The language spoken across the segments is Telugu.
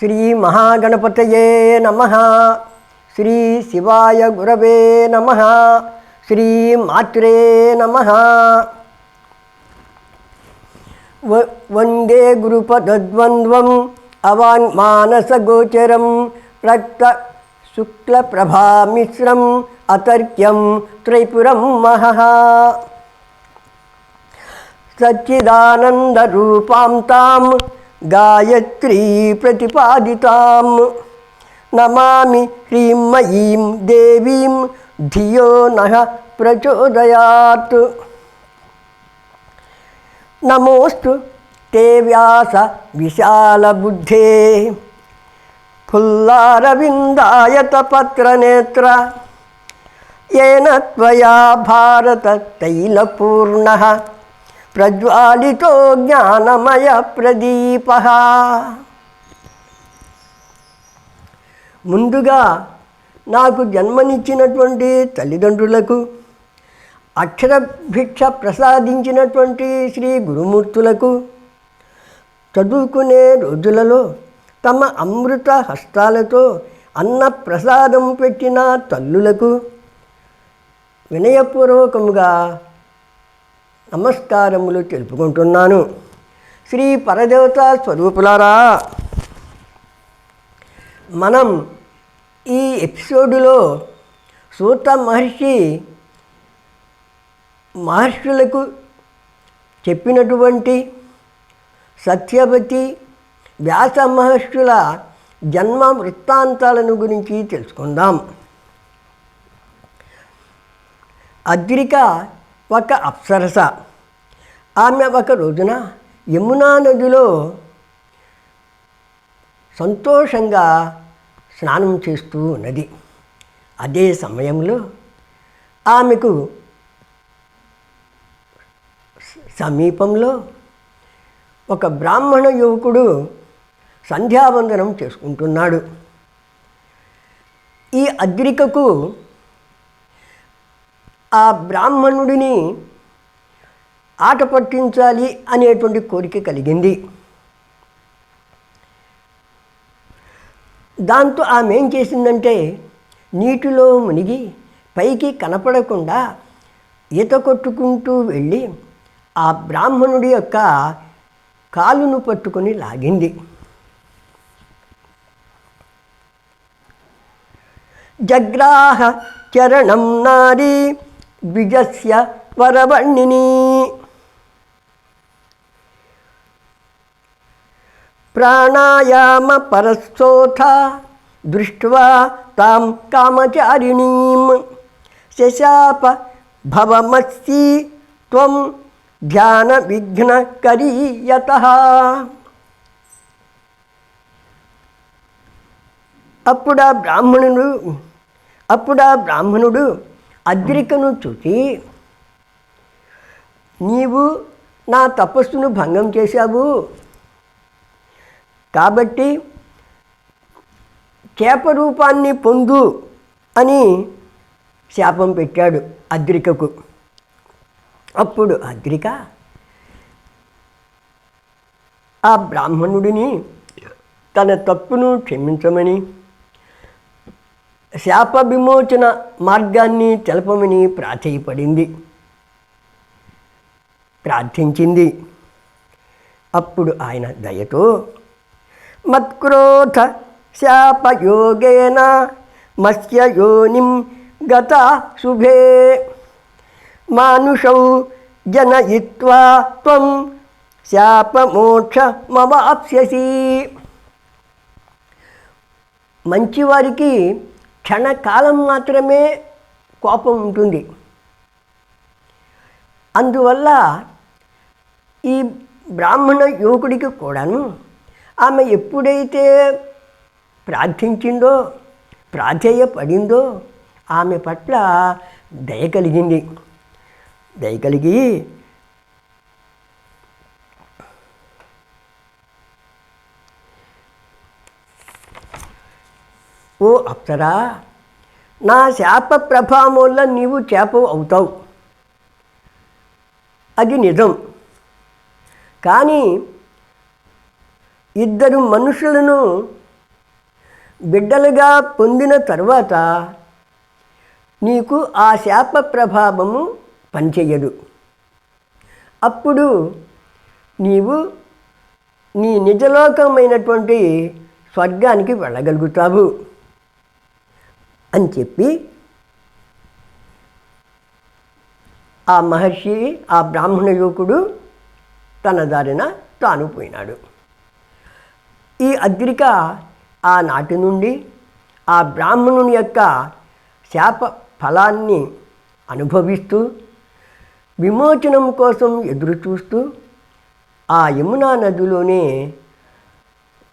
శ్రీ మహాగణపతయే నమ శ్రీ శివాయ గురవే నమ శ్రీ మాత్రే నమ వ- వందే గురుపదద్వంద్వం అవాన్మానసగోచరం రక్త శుక్లప్రభామిశ్రం అతర్క్యం త్రైపురం మహః సచ్చిదానందరూపాం తాం గాయత్రీ ప్రతిపాదితాం నమామి హ్రీమయీం దేవీం ధియో నః ప్రచోదయాత్ నమోస్తు తే వ్యాస విశాలబుద్ధే ఫుల్లారవిందాయత పత్రనేత్ర येन त्वया भारततैलपूर्णः ప్రజ్వాలితో జ్ఞానమయ ప్రదీప ముందుగా నాకు జన్మనిచ్చినటువంటి తల్లిదండ్రులకు అక్షరభిక్ష ప్రసాదించినటువంటి శ్రీ గురుమూర్తులకు చదువుకునే రోజులలో తమ అమృత హస్తాలతో అన్న ప్రసాదం పెట్టిన తల్లులకు వినయపూర్వకముగా నమస్కారములు తెలుపుకుంటున్నాను. శ్రీ పరదేవత స్వరూపులారా మనం ఈ ఎపిసోడులో సూత మహర్షి మహర్షులకు చెప్పినటువంటి సత్యవతి వ్యాస మహర్షుల జన్మ వృత్తాంతాలను గురించి తెలుసుకుందాం. అద్రిక ఒక అప్సరస. ఆమె ఒక రోజున యమునా నదిలో సంతోషంగా స్నానం చేస్తూ ఉన్నది. అదే సమయంలో ఆమెకు సమీపంలో ఒక బ్రాహ్మణ యువకుడు సంధ్యావందనం చేసుకుంటున్నాడు. ఈ అద్రికకు ఆ బ్రాహ్మణుడిని ఆట పట్టించాలి అనేటువంటి కోరిక కలిగింది. దాంతో ఆమె ఏం చేసిందంటే నీటిలో మునిగి పైకి కనపడకుండా ఈత కొట్టుకుంటూ వెళ్ళి ఆ బ్రాహ్మణుడి యొక్క కాలును పట్టుకొని లాగింది. జగ్రాహ చరణం నారీ ద్విజస్య వరవర్ణిని ప్రాణాయామ పరస్థోథ దృష్ట్వా తాం కామచారిణీం శశాప భవమస్తి త్వం ధ్యాన విఘ్నకరీయత అప్పుడు ఆ బ్రాహ్మణుడు అప్పుడు ఆ బ్రాహ్మణుడు అద్రికను చూసి నీవు నా తపస్సును భంగం చేశావు. కాబట్టి చేప రూపాన్ని పొందు అని శాపం పెట్టాడు అద్రికకు. అప్పుడు అద్రిక ఆ బ్రాహ్మణుడిని తన తప్పును క్షమించమని శాప విమోచన మార్గాన్ని తెలపమని ప్రాధేయపడింది. ప్రార్థించింది. అప్పుడు ఆయన దయతో మత్క్రోధ శాపయోగేన మత్స్య యోనిం గత శుభే మానుషౌ జనయిత్వా త్వం శాపమోక్షమవాప్స్యసి మంచివారికి క్షణకాలం మాత్రమే కోపం ఉంటుంది. అందువల్ల ఈ బ్రాహ్మణ యువకుడికి కూడాను ఆమె ఎప్పుడైతే ప్రార్థించిందో ప్రాధేయపడిందో ఆమె పట్ల దయ కలిగింది. దయ కలిగి ఓ అప్సరా నా శాప ప్రభావం నీవు చేప అవుతావు. అది నిజం. కానీ ఇద్దరు మనుషులను బిడ్డలుగా పొందిన తర్వాత నీకు ఆ శాప ప్రభావము పనిచేయదు. అప్పుడు నీవు నీ నిజలోకమైనటువంటి స్వర్గానికి వెళ్ళగలుగుతావు. అని చెప్పి ఆ మహర్షి ఆ బ్రాహ్మణ యువకుడు తన దారిన తాను పోయినాడు. ఈ అద్రిక ఆనాటి నుండి ఆ బ్రాహ్మణుని యొక్క శాప ఫలాన్ని అనుభవిస్తూ విమోచనం కోసం ఎదురు చూస్తూ ఆ యమునా నదిలోనే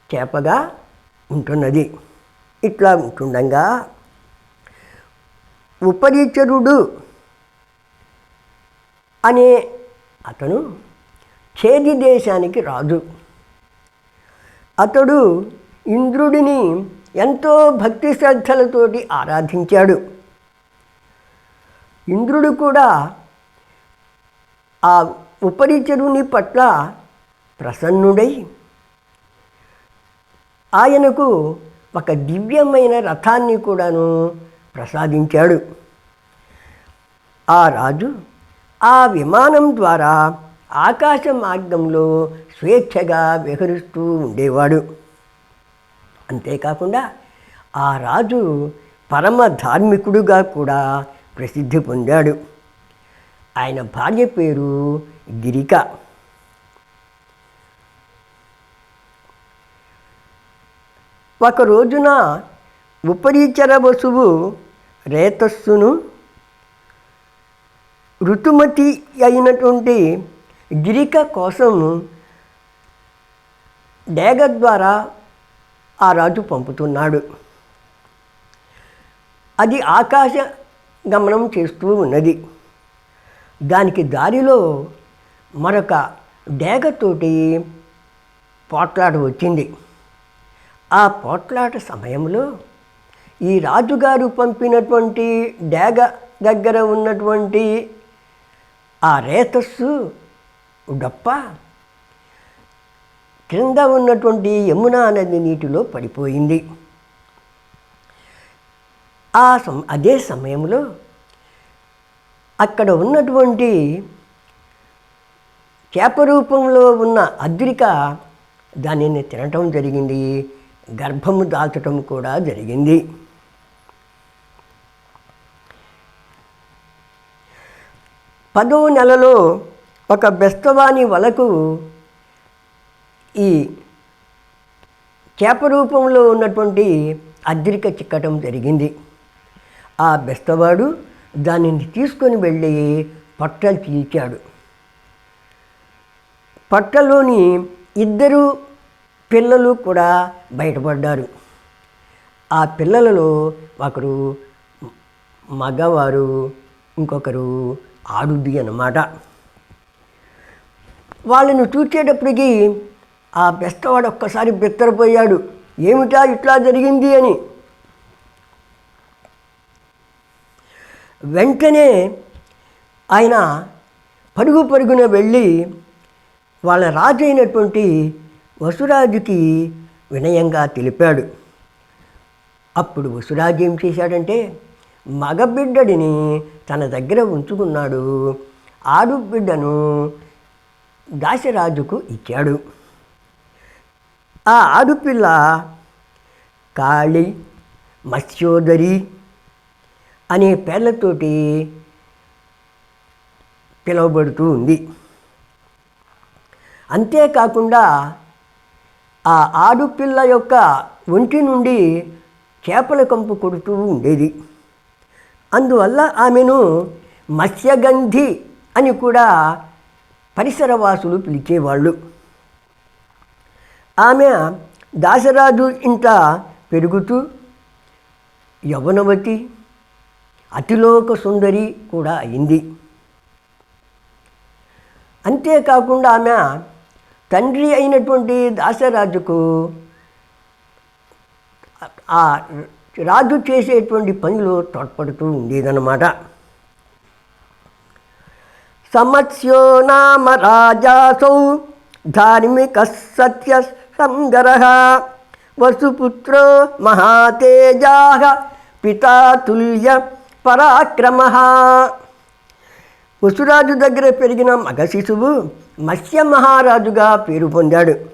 చేపగా ఉంటున్నది. ఇట్లా ఉంటుండగా ఉపరిచరుడు అనే అతను చేది దేశానికి రాజు. అతడు ఇంద్రుడిని ఎంతో భక్తి శ్రద్ధలతోటి ఆరాధించాడు. ఇంద్రుడు కూడా ఆ ఉపరిచరుని పట్ల ప్రసన్నుడై ఆయనకు ఒక దివ్యమైన రథాన్ని కూడాను ప్రసాదించాడు. ఆ రాజు ఆ విమానం ద్వారా ఆకాశ మార్గంలో స్వేచ్ఛగా విహరిస్తూ ఉండేవాడు. అంతేకాకుండా ఆ రాజు పరమ ధార్మికుడుగా కూడా ప్రసిద్ధి పొందాడు. ఆయన భార్య పేరు గిరిక. ఒక రోజున ఉపరిచర వసువు రేతస్సును ఋతుమతి అయినటువంటి గిరిక కోసం డేగ ద్వారా ఆ రాజు పంపుతున్నాడు. అది ఆకాశ గమనం చేస్తూ ఉన్నది. దానికి దారిలో మరొక డేగతోటి పోట్లాట వచ్చింది. ఆ పోట్లాట సమయంలో ఈ రాజుగారు పంపినటువంటి డేగ దగ్గర ఉన్నటువంటి ఆ రేతస్సు డప్ప క్రింద ఉన్నటువంటి యమునా నది నీటిలో పడిపోయింది. ఆ సమ అదే సమయంలో అక్కడ ఉన్నటువంటి చేప రూపంలో ఉన్న అద్రిక దానిని తినటం జరిగింది. గర్భము దాల్చటం కూడా జరిగింది. పదో నెలలో ఒక బెస్తవాని వలకు ఈ చేప రూపంలో ఉన్నటువంటి అద్రిక చిక్కటం జరిగింది. ఆ బెస్తవాడు దానిని తీసుకొని వెళ్ళి పట్టలు చీల్చాడు. పట్టలోని ఇద్దరు పిల్లలు కూడా బయటపడ్డారు. ఆ పిల్లలలో ఒకరు మగవారు ఇంకొకరు ఆడుద్ది అన్నమాట. వాళ్ళను చూసేటప్పటికి ఆ బెస్తవాడు ఒక్కసారి బెత్తరపోయాడు. ఏమిటా ఇట్లా జరిగింది అని. వెంటనే ఆయన పరుగు పరుగున వెళ్ళి వాళ్ళ రాజు అయినటువంటి వసురాజుకి వినయంగా తెలిపాడు. అప్పుడు వసురాజు ఏం చేశాడంటే మగబిడ్డడిని తన దగ్గర ఉంచుకున్నాడు. ఆడుబిడ్డను దాసిరాజుకు ఇచ్చాడు. ఆ ఆడుపిల్ల కాళి మత్స్యోదరి అనే పేర్లతోటి పిలువబడుతూ ఉంది. అంతేకాకుండా ఆ ఆడుపిల్ల యొక్క ఒంటి నుండి చేపల కంపు కొడుతూ ఉండేది. అందువల్ల ఆమెను మత్స్యగంధి అని కూడా పరిసరవాసులు పిలిచేవాళ్ళు. ఆమె దాసరాజు ఇంట పెరుగుతూ యవనవతి అతిలోక సుందరి కూడా అయింది. అంతేకాకుండా ఆమె తండ్రి అయినటువంటి దాసరాజుకు ఆ రాజు చేసేటువంటి పనిలో తోడ్పడుతూ ఉండేదన్నమాట. సమస్యో నామ రాజాసౌ ధార్మిక సత్య సంగర వసుపుత్రో మహాతేజా పితాతుల్య పరాక్రమ. వసురాజు దగ్గర పెరిగిన మగ శిశువు మత్స్య మహారాజుగా పేరు పొందాడు.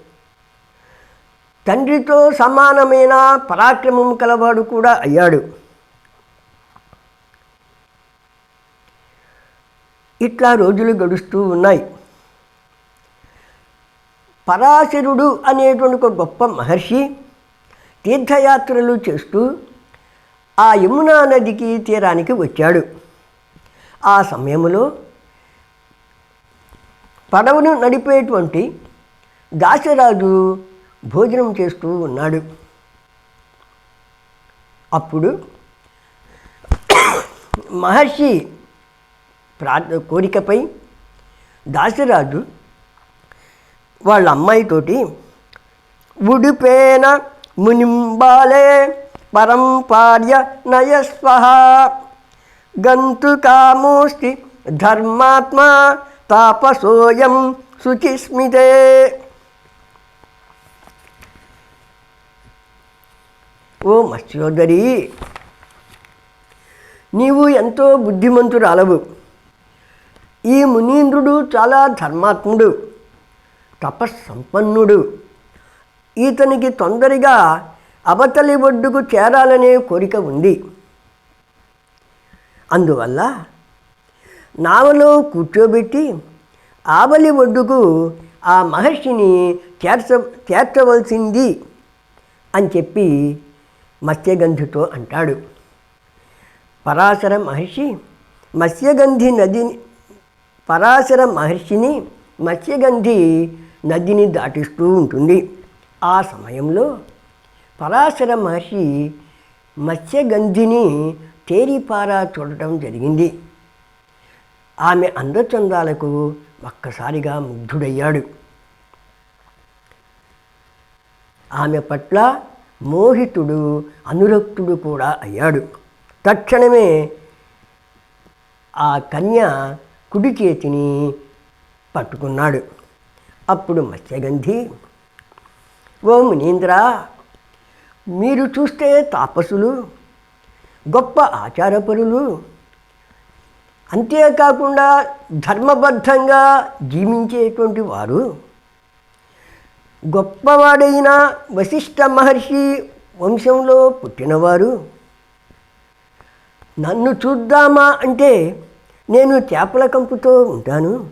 తండ్రితో సమానమైన పరాక్రమం కలవాడు కూడా అయ్యాడు. ఇట్లా రోజులు గడుస్తూ ఉన్నాయి. పరాశరుడు అనేటువంటి ఒక గొప్ప మహర్షి తీర్థయాత్రలు చేస్తూ ఆ యమునా నదికి తీరానికి వచ్చాడు. ఆ సమయంలో పడవను నడిపేటువంటి దాసరాజు భోజనం చేస్తూ ఉన్నాడు. అప్పుడు మహర్షి ప్రార్థ కోరికపై దాసిరాజు వాళ్ళ అమ్మాయితోటి ఉడిపేన మునింబాలే పరంపార్య నయస్వ గంతు కామోస్తి ధర్మాత్మ తాపసోయం శుచిస్మితే ఓ మత్స్యోదరి! నీవు ఎంతో బుద్ధిమంతురాలవు. ఈ మునీంద్రుడు చాలా ధర్మాత్ముడు తపస్సంపన్నుడు. ఇతనికి తొందరగా అవతలి ఒడ్డుకు చేరాలనే కోరిక ఉంది. అందువల్ల నావలో కూర్చోబెట్టి ఆవలి ఒడ్డుకు ఆ మహర్షిని చేర్చ చేర్చవలసింది అని చెప్పి మత్స్యగంధితో అంటాడు. పరాశర మహర్షి మత్స్యగంధి నదిని పరాశర మహర్షిని మత్స్యగంధి నదిని దాటిస్తూ ఉంటుంది. ఆ సమయంలో పరాశర మహర్షి మత్స్యగంధిని తేరిపారా చూడటం జరిగింది. ఆమె అందచందాలకు ఒక్కసారిగా ముగ్ధుడయ్యాడు. ఆమె పట్ల మోహితుడు అనురక్తుడు కూడా అయ్యాడు. తక్షణమే ఆ కన్య కుడి చేతిని పట్టుకున్నాడు. అప్పుడు మత్స్యగంధి ఓ మునీంద్ర మీరు చూస్తే తాపసులు గొప్ప ఆచారపరులు అంతేకాకుండా ధర్మబద్ధంగా జీవించేటువంటి వారు గొప్పవాడైన వశిష్ఠ మహర్షి వంశంలో పుట్టినవారు. నన్ను చూద్దామా అంటే నేను చేపల కంపుతో ఉంటాను.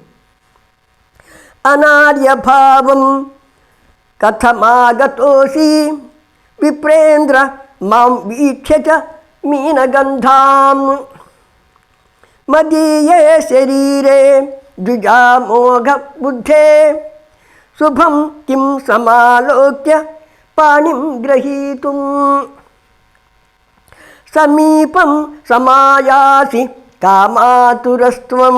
అనార్యభావం కథమాగతోసి విప్రేంద్ర మాం వీక్ష మీనగంధాం. మదీయే శరీరే ద్విజామోఘ బుద్ధే శుభం కిం సమాలోక్య పాణిం గ్రహీతుం. సమీపం సమాయాసి కామాతురస్త్వం.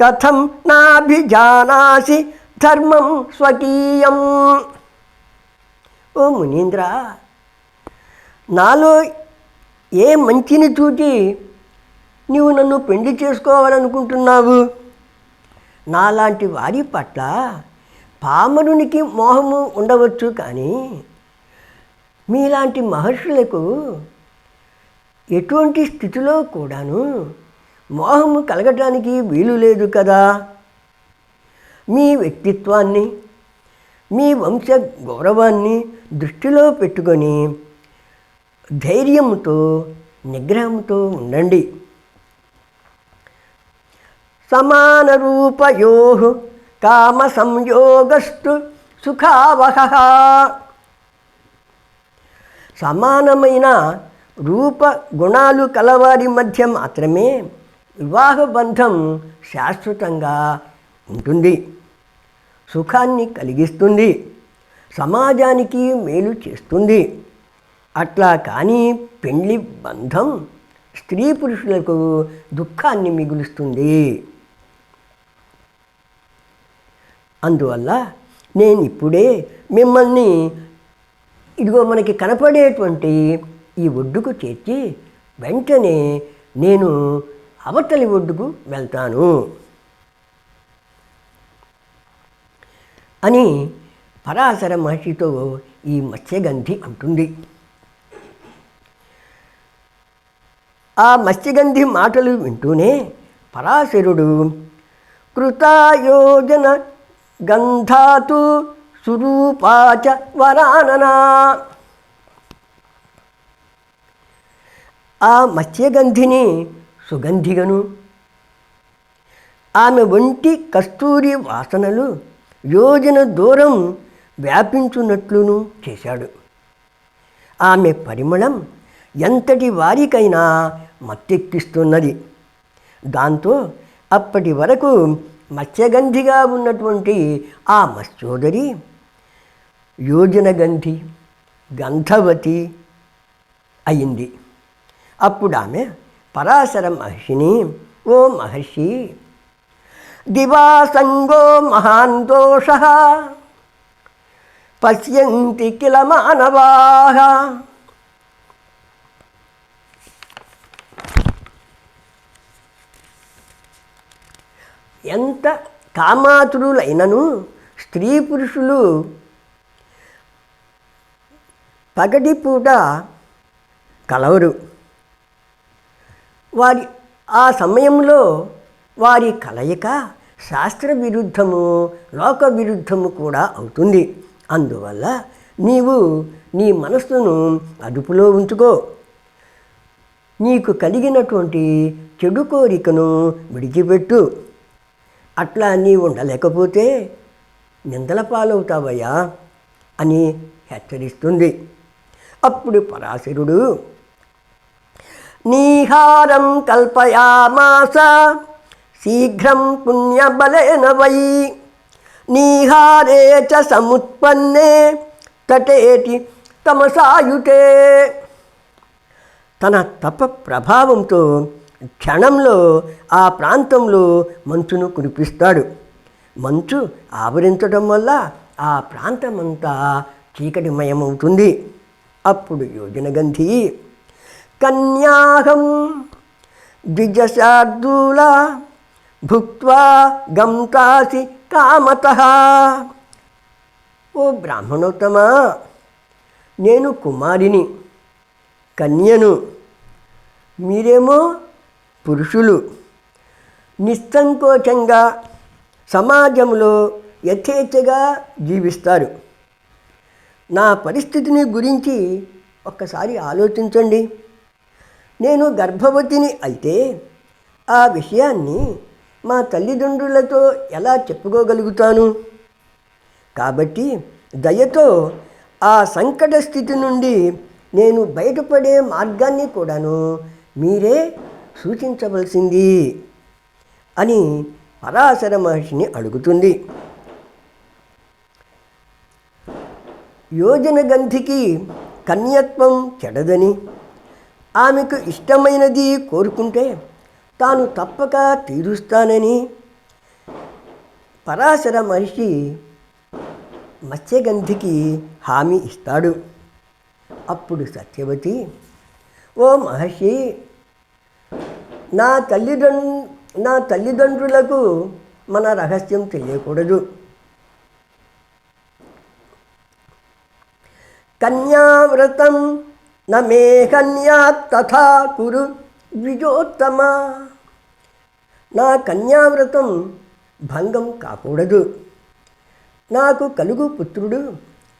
కథం నాభిజానాసి ధర్మం స్వకీయం. ఓ మునీంద్ర నాలో ఏ మంచిని చూచి నీవు నన్ను పెళ్ళి చేసుకోవాలనుకుంటున్నావు? నాలాంటి వారి పట్ల పామరునికి మోహము ఉండవచ్చు కానీ మీలాంటి మహర్షులకు ఎటువంటి స్థితిలో కూడాను మోహము కలగటానికి వీలు లేదు కదా. మీ వ్యక్తిత్వాన్ని మీ వంశ గౌరవాన్ని దృష్టిలో పెట్టుకొని ధైర్యంతో నిగ్రహంతో ఉండండి. సమాన రూపయో కామ సంయోగస్టు సుఖావహ. సమానమైన రూప గుణాలు కలవారి మధ్య మాత్రమే వివాహ బంధం శాశ్వతంగా ఉంటుంది. సుఖాన్ని కలిగిస్తుంది. సమాజానికి మేలు చేస్తుంది. అట్లా కానీ పెళ్ళి బంధం స్త్రీ పురుషులకు దుఃఖాన్ని మిగులుస్తుంది. అందువల్ల నేను ఇప్పుడే మిమ్మల్ని ఇదిగో మనకి కనపడేటువంటి ఈ ఒడ్డుకు చేర్చి వెంటనే నేను అవతలి ఒడ్డుకు వెళ్తాను అని పరాశర మహర్షితో ఈ మత్స్యగంధి అంటుంది. ఆ మత్స్యగంధి మాటలు వింటూనే పరాశరుడు కృతాయోజన గంధాతు సురూపాచ వరాననా. ఆ మత్స్యగంధిని సుగంధిగను. ఆమె ఒంటి కస్తూరి వాసనలు యోజన దూరం వ్యాపించున్నట్లును చేశాడు. ఆమె పరిమళం ఎంతటి వారికైనా మత్తెక్కిస్తున్నది. దాంతో అప్పటి వరకు మత్స్యగంధిగా ఉన్నటువంటి ఆ మత్స్యోదరి యోజనగంధి గంధవతి అయింది. అప్పుడు ఆమె పరాశర మహర్షిని ఓ మహర్షి దివాసంగో మహాన్ దోష పశ్యంతి కిల మానవా ఎంత కామాతురులైనను స్త్రీ పురుషులు పగటిపూట కలవరు. వారి ఆ సమయంలో వారి కలయిక శాస్త్ర విరుద్ధము లోక విరుద్ధము కూడా అవుతుంది. అందువల్ల నీవు నీ మనస్సును అదుపులో ఉంచుకో. నీకు కలిగినటువంటి చెడు కోరికను విడిచిపెట్టు. అట్లా నీ ఉండలేకపోతే నిందల పాలవుతావయ్యా అని హెచ్చరిస్తుంది. అప్పుడు పరాశరుడు నీహారం కల్పయామాస శీఘ్రం పుణ్యబలైన వై నీహారే చ సముత్పన్నే తటేటి తమసాయుతే తన తప ప్రభావంతో క్షణంలో ఆ ప్రాంతంలో మంచును కురిపిస్తాడు. మంచు ఆవరించడం వల్ల ఆ ప్రాంతమంతా చీకటిమయమవుతుంది. అప్పుడు యోజనగంధి కన్యాహం ద్విజశార్దూల భుక్వా గంతాసి కామత. ఓ బ్రాహ్మణోత్తమా నేను కుమారిని కన్యను మీరేమో పురుషులు. నిస్సంకోచంగా సమాజంలో యథేచ్ఛగా జీవిస్తారు. నా పరిస్థితిని గురించి ఒక్కసారి ఆలోచించండి. నేను గర్భవతిని అయితే ఆ విషయాన్ని మా తల్లిదండ్రులతో ఎలా చెప్పుకోగలుగుతాను? కాబట్టి దయతో ఆ సంకట స్థితి నుండి నేను బయటపడే మార్గాన్ని కూడాను మీరే సూచించవలసింది అని పరాశర మహర్షిని అడుగుతుంది. యోజన గంధికి కన్యత్వం చెడదని ఆమెకు ఇష్టమైనది కోరుకుంటే తాను తప్పక తీరుస్తానని పరాశర మహర్షి మత్స్యగంధికి హామీ ఇస్తాడు. అప్పుడు సత్యవతి ఓ మహర్షి నా తల్లిదండ్రు నా తల్లిదండ్రులకు మన రహస్యం తెలియకూడదు. కన్యావ్రతం నమే కన్యా తథా కురు ద్విజోత్తమ. నా కన్యావ్రతం భంగం కాకూడదు. నాకు కలుగు పుత్రుడు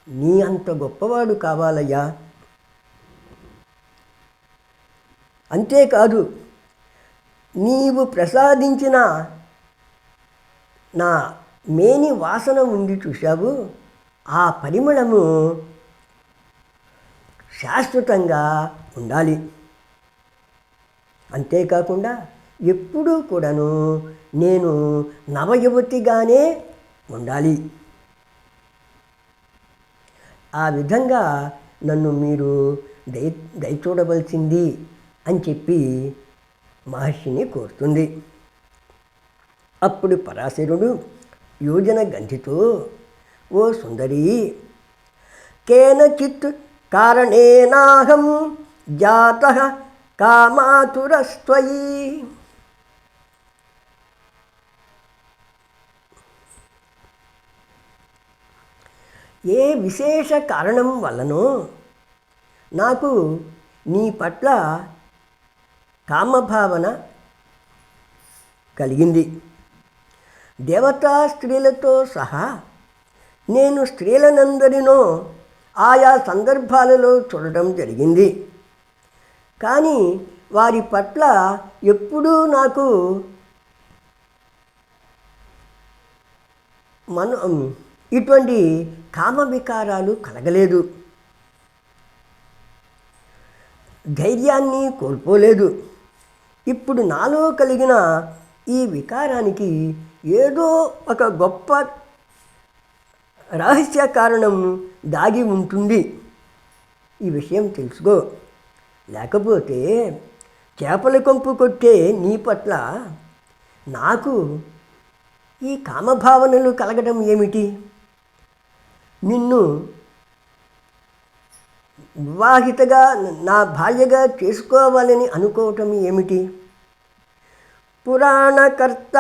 నీ అంత గొప్పవాడు కావాలయ్యా. అంతేకాదు నీవు ప్రసాదించిన నా మేని వాసన ఉంది చూశావు ఆ పరిమళము శాశ్వతంగా ఉండాలి. అంతేకాకుండా ఎప్పుడూ కూడాను నేను నవయువతిగానే ఉండాలి. ఆ విధంగా నన్ను మీరు దయ దయచూడవలసింది అని చెప్పి మహర్షిని కోరుతుంది. అప్పుడు పరాశరుడు యోజన గంధితో ఓ సుందరి కేనచిత్ కారణేనాహం జాత కామాతురస్త్వయి. ఏ విశేష కారణం వలనో నాకు నీ పట్ల కామభావన కలిగింది. దేవతా స్త్రీలతో సహా నేను స్త్రీలనందరినో ఆయా సందర్భాలలో చూడటం జరిగింది. కానీ వారి పట్ల ఎప్పుడూ నాకు మన ఇటువంటి కామ వికారాలు కలగలేదు. ధైర్యాన్ని కోల్పోలేదు. ఇప్పుడు నాలో కలిగిన ఈ వికారానికి ఏదో ఒక గొప్ప రహస్య కారణం దాగి ఉంటుంది. ఈ విషయం తెలుసుకో. లేకపోతే చేపల కొంపు కొట్టే నీ పట్ల నాకు ఈ కామభావనలు కలగడం ఏమిటి? నిన్ను వివాహితగా నా భార్యగా చేసుకోవాలని అనుకోవటం ఏమిటి? పురాణకర్త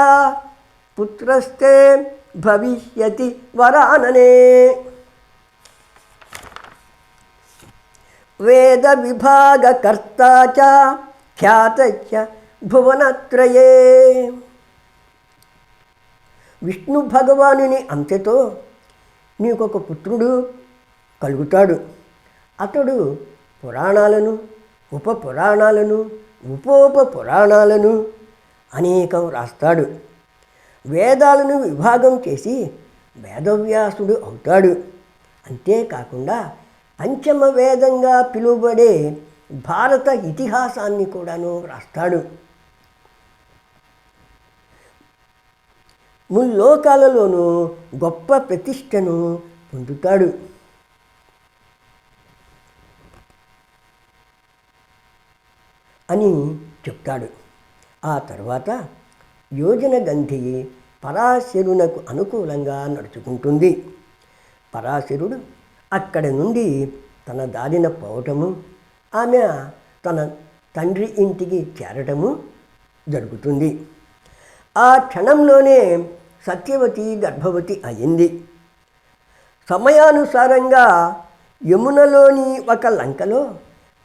పుత్రస్తే భవిష్యతి వరాననే. వేద విభాగకర్త చ భువనత్రయే. విష్ణు భగవానుని అంతెతో నీకొక పుత్రుడు కలుగుతాడు. అతడు పురాణాలను ఉప పురాణాలను ఉపోప పురాణాలను అనేకం రాస్తాడు. వేదాలను విభాగం చేసి వేదవ్యాసుడు అవుతాడు. అంతేకాకుండా పంచమ వేదంగా పిలువబడే భారత ఇతిహాసాన్ని కూడాను రాస్తాడు. ముల్లోకాలలోనూ గొప్ప ప్రతిష్టను పొందుతాడు. అని చెప్తాడు. ఆ తర్వాత యోజన గంధి పరాశరునకు అనుకూలంగా నడుచుకుంటుంది. పరాశరుడు అక్కడి నుండి తన దారిన పోవటము ఆమె తన తండ్రి ఇంటికి చేరటము జరుగుతుంది. ఆ క్షణంలోనే సత్యవతి గర్భవతి అయింది. సమయానుసారంగా యమునలోని ఒక లంకలో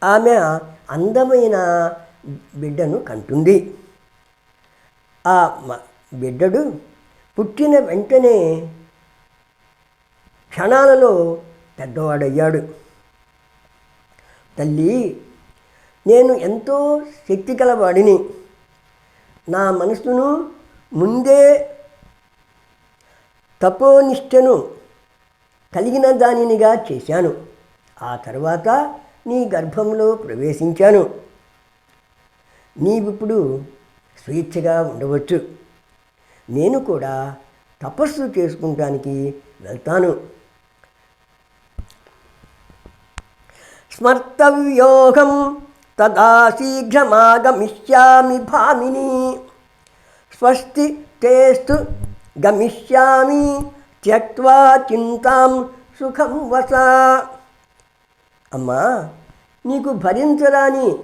ఆమె అందమైన బిడ్డను కంటుంది. ఆ మ- బిడ్డడు పుట్టిన వెంటనే క్షణాలలో పెద్దవాడయ్యాడు. తల్లి నేను ఎంతో శక్తి కలవాడిని నా మనసును ముందే తపోనిష్టను కలిగిన దానినిగా చేశాను. ఆ తర్వాత నీ గర్భంలో ప్రవేశించాను. నీవిప్పుడు స్వేచ్ఛగా ఉండవచ్చు. నేను కూడా తపస్సు చేసుకుంటానికి వెళ్తాను. స్మర్తవ్యోగం తదా శీఘ్రమాగమిష్యామి భామిని. స్వస్తి తేస్తు గమిష్యామి త్యక్వా చింతాం సుఖం వస. అమ్మా నీకు భరించరాని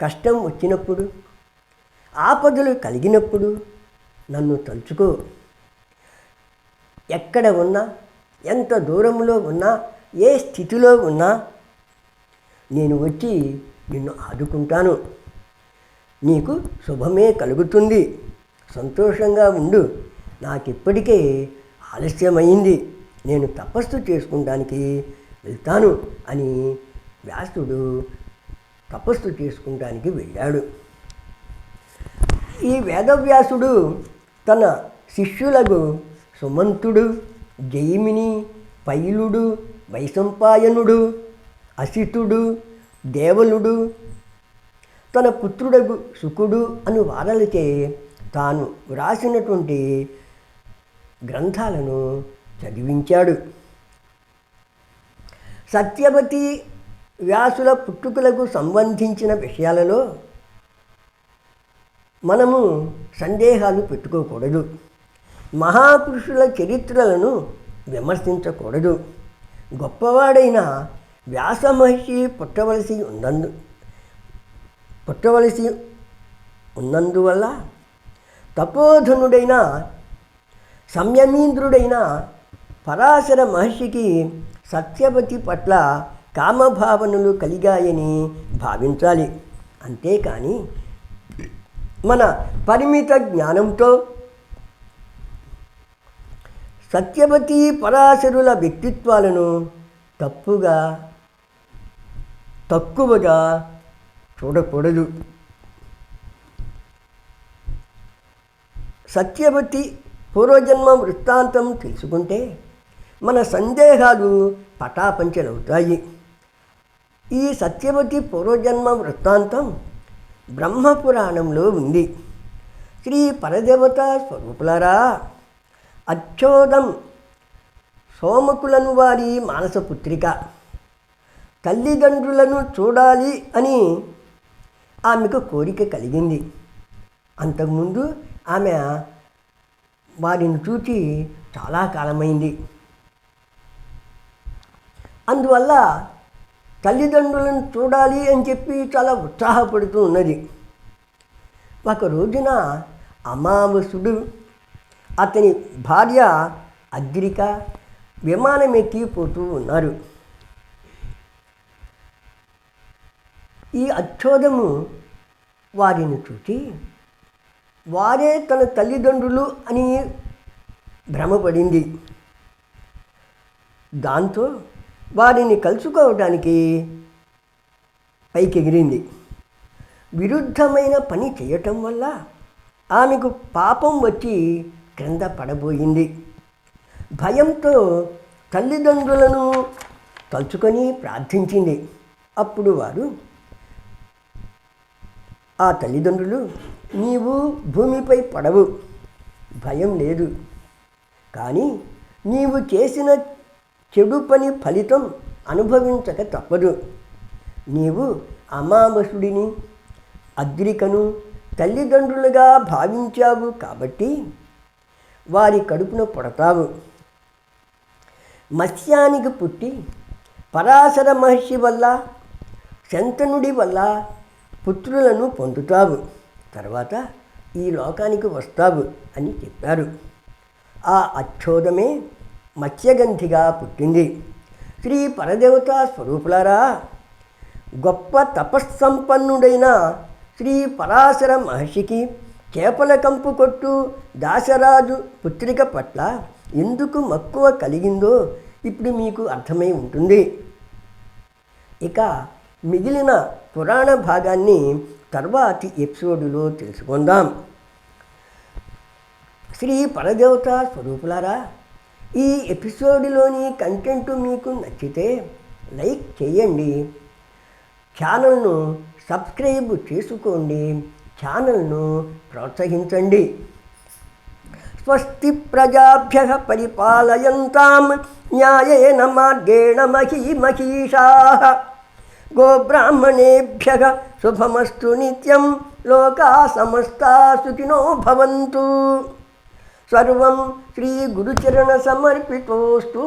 కష్టం వచ్చినప్పుడు ఆపదలు కలిగినప్పుడు నన్ను తలుచుకో. ఎక్కడ ఉన్నా ఎంత దూరంలో ఉన్నా ఏ స్థితిలో ఉన్నా నేను వచ్చి నిన్ను ఆదుకుంటాను. నీకు శుభమే కలుగుతుంది. సంతోషంగా ఉండు. నాకిప్పటికే ఆలస్యమైంది. నేను తపస్సు చేసుకుంటానికి వెళ్తాను అని వ్యాసుడు తపస్సు చేసుకుంటానికి వెళ్ళాడు. ఈ వేదవ్యాసుడు తన శిష్యులకు సుమంతుడు జైమిని పైలుడు వైశంపాయనుడు అసితుడు దేవలుడు తన పుత్రుడకు సుకుడు అని వారలచే తాను వ్రాసినటువంటి గ్రంథాలను చదివించాడు. సత్యవతి వ్యాసుల పుట్టుకలకు సంబంధించిన విషయాలలో మనము సందేహాలు పెట్టుకోకూడదు. మహాపురుషుల చరిత్రలను విమర్శించకూడదు. గొప్పవాడైన వ్యాస మహర్షి పుట్టవలసి ఉన్నందు పుట్టవలసి ఉన్నందువల్ల తపోధనుడైన సంయమీంద్రుడైన పరాశర మహర్షికి సత్యవతి పట్ల కామభావనలు కలిగాయని భావించాలి. అంతేకాని మన పరిమిత జ్ఞానంతో సత్యవతి పరాశరుల వ్యక్తిత్వాలను తప్పుగా తక్కువగా చూడకూడదు. సత్యవతి పూర్వజన్మ వృత్తాంతం తెలుసుకుంటే మన సందేహాలు పటాపంచలవుతాయి. ఈ సత్యవతి పూర్వజన్మ వృత్తాంతం బ్రహ్మపురాణంలో ఉంది. శ్రీ పరదేవత స్వరూపులరా అచ్చోదం సోమకులను వారి మానసపుత్రిక. తల్లిదండ్రులను చూడాలి అని ఆమెకు కోరిక కలిగింది. అంతకుముందు ఆమె వారిని చూచి చాలా కాలమైంది. అందువల్ల తల్లిదండ్రులను చూడాలి అని చెప్పి చాలా ఉత్సాహపడుతూ ఉన్నది. ఒక రోజున అమావసుడు అతని భార్య అద్రిక విమానం ఎక్కి పోతూ ఉన్నారు. ఈ అచ్చోదము వారిని చూసి వారే తన తల్లిదండ్రులు అని భ్రమపడింది. దాంతో వారిని కలుసుకోవడానికి పైకెగిరింది. విరుద్ధమైన పని చేయటం వల్ల ఆమెకు పాపం వచ్చి క్రింద పడబోయింది. భయంతో తల్లిదండ్రులను తలుచుకొని ప్రార్థించింది. అప్పుడు వారు ఆ తల్లిదండ్రులు నీవు భూమిపై పడవు. భయం లేదు. కానీ నీవు చేసిన చెడు పని ఫలితం అనుభవించక తప్పదు. నీవు అమావసుడిని అద్రికను తల్లిదండ్రులుగా భావించావు కాబట్టి వారి కడుపున పుడతావు. మత్స్యానికి పుట్టి పరాశర మహర్షి వల్ల శంతనుడి వల్ల పుత్రులను పొందుతావు. తర్వాత ఈ లోకానికి వస్తావు అని చెప్పారు. ఆ అచ్చోదమే మత్స్యగంధిగా పుట్టింది. శ్రీ పరదేవత స్వరూపులారా గొప్ప తపస్సంపన్నుడైన శ్రీ పరాశర మహర్షికి చేపల కంపు కొట్టు దాసరాజు పుత్రిక పట్ల ఎందుకు మక్కువ కలిగిందో ఇప్పుడు మీకు అర్థమై ఉంటుంది. ఇక మిగిలిన పురాణ భాగాన్ని తర్వాతి ఎపిసోడులో తెలుసుకుందాం. శ్రీ పరదేవత స్వరూపులారా ఈ ఎపిసోడ్లోని కంటెంట్ మీకు నచ్చితే లైక్ చేయండి. ఛానల్ను సబ్స్క్రైబ్ చేసుకోండి. ఛానల్ను ప్రోత్సహించండి. స్వస్తి ప్రజాభ్య పరిపాలయంతాం న్యాయేన మార్గేణ మహీమహీషా గోబ్రాహ్మణేభ్య శుభమస్తు నిత్యం లోకా సమస్తా సుఖినో భవంతు. సర్వం శ్రీ గురుచరణ సమర్పితోస్తు.